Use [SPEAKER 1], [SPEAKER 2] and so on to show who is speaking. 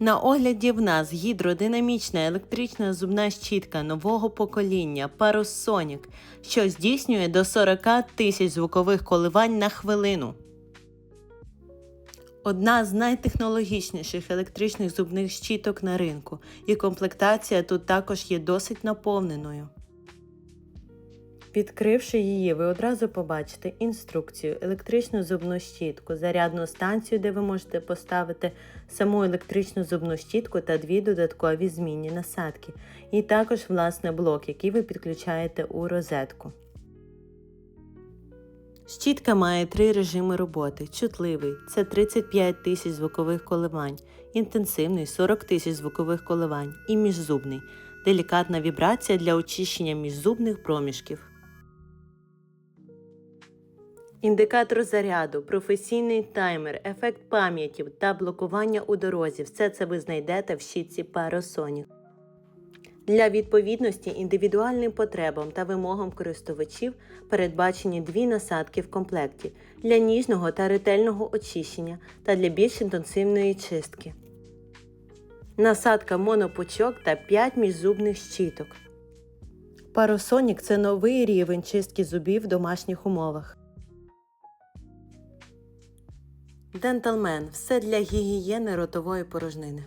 [SPEAKER 1] На огляді в нас гідродинамічна електрична зубна щітка нового покоління Parasonic, що здійснює до 40 тисяч звукових коливань на хвилину. Одна з найтехнологічніших електричних зубних щіток на ринку, і комплектація тут також є досить наповненою. Відкривши її, ви одразу побачите інструкцію, електричну зубну щітку, зарядну станцію, де ви можете поставити саму електричну зубну щітку та дві додаткові змінні насадки, і також власне блок, який ви підключаєте у розетку. Щітка має три режими роботи: чутливий це 35 тисяч звукових коливань, інтенсивний 40 тисяч звукових коливань і міжзубний делікатна вібрація для очищення міжзубних проміжків. Індикатор заряду, професійний таймер, ефект пам'яті та блокування у дорозі все це ви знайдете в щітці Parasonic. Для відповідності індивідуальним потребам та вимогам користувачів передбачені дві насадки в комплекті для ніжного та ретельного очищення та для більш інтенсивної чистки. Насадка монопучок та 5 міжзубних щіток. Parasonic – це новий рівень чистки зубів в домашніх умовах. Dentalman – все для гігієни ротової порожнини.